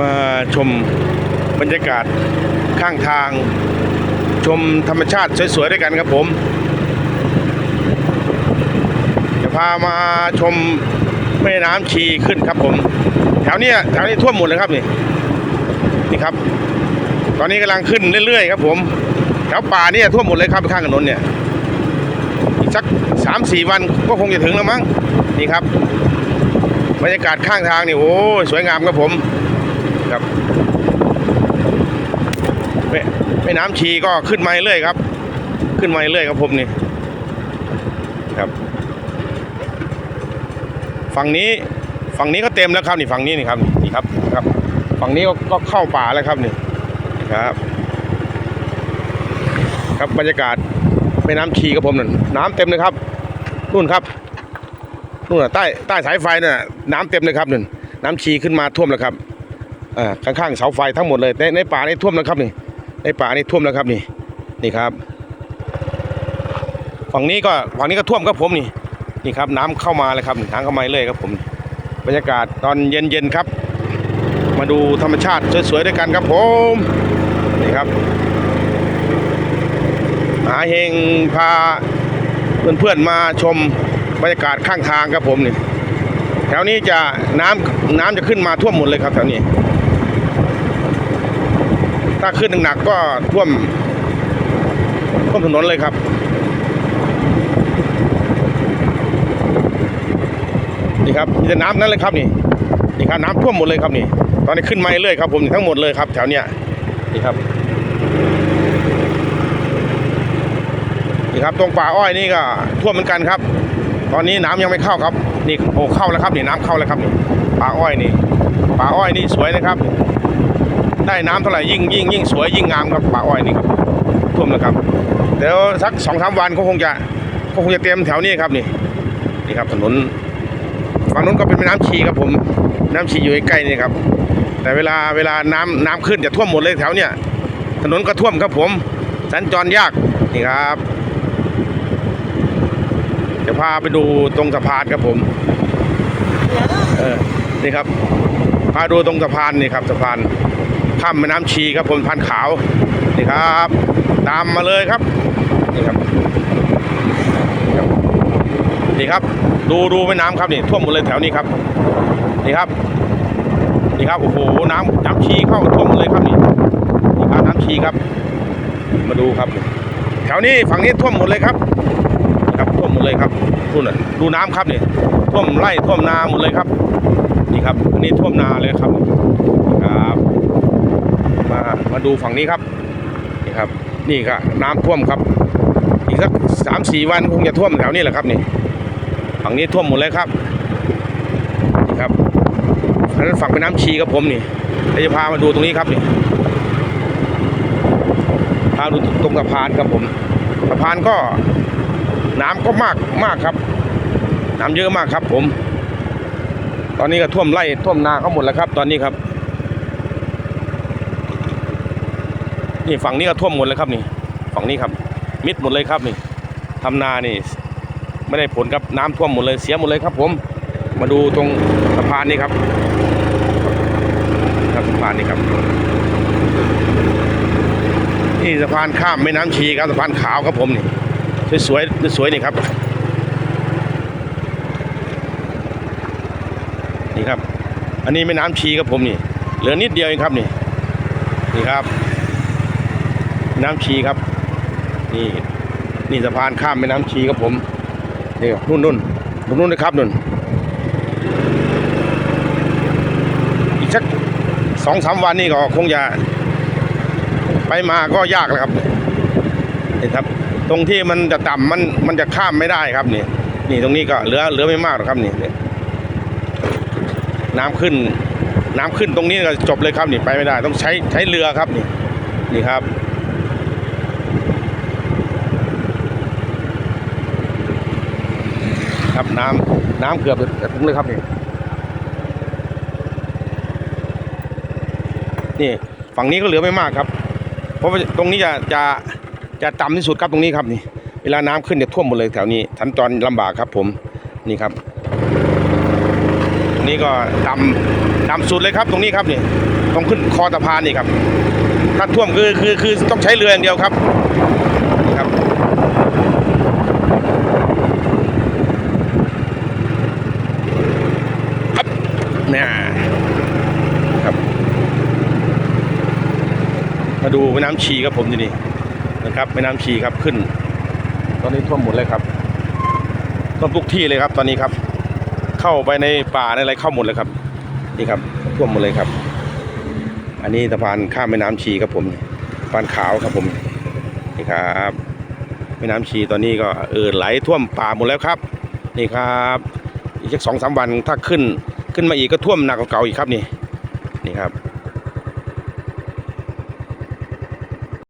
มาชมบรรยากาศข้างทาง ชมธรรมชาติสวยๆด้วยกันครับผมจะพามาชมแม่น้ำชีขึ้นครับผม แถวเนี้ยแถวนี้ท่วมหมดเลยครับนี่นี่ครับ ตอนนี้กำลังขึ้นเรื่อยๆครับผม แถวป่าเนี่ยท่วมหมดเลยครับข้างถนนเนี่ยอีกสักสามสี่วันก็คงจะถึงแล้วมั้งนี่ครับบรรยากาศข้างทางนี่โอ้สวยงามครับผม ครับแม่แม่น้ำชีก็ขึ้นมาเรื่อยครับ ขึ้นมาเรื่อยครับผมนี่ครับฝั่งนี้ฝั่งนี้ก็เต็มแล้วครับนี่ฝั่งนี้นี่ครับนี่ครับครับ ฝั่งนี้ก็ก็เข้าป่าแล้วครับนี่ครับ ครับบรรยากาศแม่น้ำชีครับผมนั่นน้ำเต็มเลยครับนู่นครับนู่นใต้ใต้สายไฟน่ะน้ำเต็มเลยครับนั่นน้ำชีขึ้นมาท่วมแล้วครับ อ่าข้างๆเสาไฟทั้งหมดเลยในในป่านี่ท่วมแล้วครับนี่ในป่านี่ท่วมแล้วครับนี่นี่ครับ ฝั่งนี้ก็ฝั่งนี้ก็ท่วมครับผมนี่นี่ครับน้ำเข้ามาเลยครับน้ำเข้ามาเลยครับผมบรรยากาศตอนเย็นๆครับ มาดูธรรมชาติสวยๆด้วยกันครับผมนี่ครับหาเฮงพาเพื่อนๆมาชมบรรยากาศข้างทางครับผมนี่แถวนี้จะน้ำน้ำจะขึ้นมาท่วมหมดเลยครับแถวนี้ ถ้าขึ้นหนักๆก็ท่วมท่วมถนนเลยครับ นี่ครับมีแต่น้ำนั่นเลยครับนี่นี่ครับน้ำท่วมหมดเลยครับนี่ ตอนนี้ขึ้นมาเรื่อยครับผมทั้งหมดเลยครับ แถวเนี้ยนี่ครับนี่ครับตรงป่าอ้อยนี่ก็ท่วมเหมือนกันครับ ตอนนี้น้ำยังไม่เข้าครับ นี่โอ้เข้าแล้วครับนี่น้ำเข้าแล้วครับนี่ป่าอ้อยนี่ป่าอ้อยนี่สวยนะครับ ได้น้ำเท่าไหร่ยิ่งยิ่งยิ่งสวยยิ่งงามครับป่าอ้อยนี่ครับท่วมแล้วครับเดี๋ยวสักสองสามวันก็คงจะก็คงจะเต็มแถวนี้ครับนี่นี่ครับถนนฝั่งนู้นก็เป็นแม่น้ำชีครับผม น้ำชีอยู่ใกล้ๆนี่ครับ แต่เวลาเวลาน้ำน้ำขึ้นจะท่วมหมดเลยแถวเนี้ยถนนก็ท่วมครับผมสัญจรยากนี่ครับ จะพาไปดูตรงสะพานครับผมเออนี่ครับพาดูตรงสะพานนี่ครับสะพาน ข้ามแม่น้ำชีครับผมพานขาวนี่ครับ ตามมาเลยครับนี่ครับนี่ครับ ดูดูแม่น้ำครับนี่ท่วมหมดเลยแถวนี้ครับนี่ครับนี่ครับโอ้โหน้ำน้ำชีเข้าท่วมหมดเลยครับนี่นี่ครับน้ำชีครับ มาดูครับ แถวนี้ฝั่งนี้ท่วมหมดเลยครับครับท่วมหมดเลยครับนู่นน่ะดูน้ำครับนี่ท่วมไร่ท่วมนาหมดเลยครับ นี่ครับอันนี้ท่วมนาเลยครับครับ มามาดูฝั่งนี้ครับนี่ครับ นี่ก็น้ำท่วมครับอีกสักสามสี่วันคงจะท่วมแถวนี้แหละครับนี่ฝั่งนี้ท่วมหมดเลยครับนี่ครับอันนั้นฝั่งเป็นน้ำชีครับผมนี่เดี๋ยวจะพามาดูตรงนี้ครับนี่พาดูตรงสะพานครับผมสะพานก็น้ำก็มากมากครับ น้ำเยอะมากครับผม ตอนนี้ก็ท่วมไร่ท่วมนาเขาหมดแล้วครับ ตอนนี้ครับ นี่ฝั่งนี้ก็ท่วมหมดเลยครับนี่ ฝั่งนี้ครับ มิดหมดเลยครับนี่ทำนานี่ ไม่ได้ผลครับน้ำท่วมหมดเลยเสียหมดเลยครับ ผม มาดูตรงสะพานนี่ครับ ครับสะพานนี่ครับนี่สะพานข้ามแม่น้ำชีครับสะพานขาวครับผมนี่สวยๆสวยๆนี่ครับนี่ครับ อันนี้แม่น้ำชีครับผมนี่ เหลือนิดเดียวเองครับนี่นี่ครับ น้ำชีครับ นี่นี่สะพานข้ามแม่น้ำชีครับผมนี่นู่นนู่นตรงนู่นนะครับนู่นอีกสักสองสามวันนี่ก็คงจะไปมาก็ยากแล้วครับนี่ครับ ตรงที่มันจะต่ำมันมันจะข้ามไม่ได้ครับนี่นี่ตรงนี้ก็เหลือเหลือไม่มากหรอกครับนี่นี่น้ำขึ้นน้ำขึ้นตรงนี้ก็จบเลยครับนี่ไปไม่ได้ ต้องใช้ใช้เรือครับนี่นี่ครับ ครับน้ำน้ำเกือบจะถึงเลยครับนี่นี่ฝั่งนี้ก็เหลือไม่มากครับ เพราะตรงนี้จะจะจะต่ำที่สุดครับตรงนี้ครับนี่ เวลาน้ำขึ้นจะท่วมหมดเลยแถวนี้สัญจรลำบากครับผมนี่ครับ นี้ก็ต่ำต่ำสุดเลยครับ ตรงนี้ครับนี่ต้องขึ้นคอสะพานนี่ครับถ้าท่วมคือคือคือต้องใช้เรืออย่างเดียวครับ ครับเนี่ยครับ มาดูแม่น้ำชีครับผมที่นี่นะครับแม่น้ำชีครับขึ้น ตอนนี้ท่วมหมดเลยครับท่วมทุกที่เลยครับ ตอนนี้ครับ เข้าไปในป่าในอะไรเข้าหมดเลยครับนี่ครับท่วมหมดเลยครับ อันนี้สะพานข้ามแม่น้ำชีครับผมสะพานขาวครับผมนี่ครับแม่น้ำชีตอนนี้ก็เออไหลท่วมป่าหมดแล้วครับนี่ครับอีกสักสองสามวันถ้าขึ้นขึ้นมาอีกก็ท่วมหนักกว่าเก่าอีกครับนี่นี่ครับ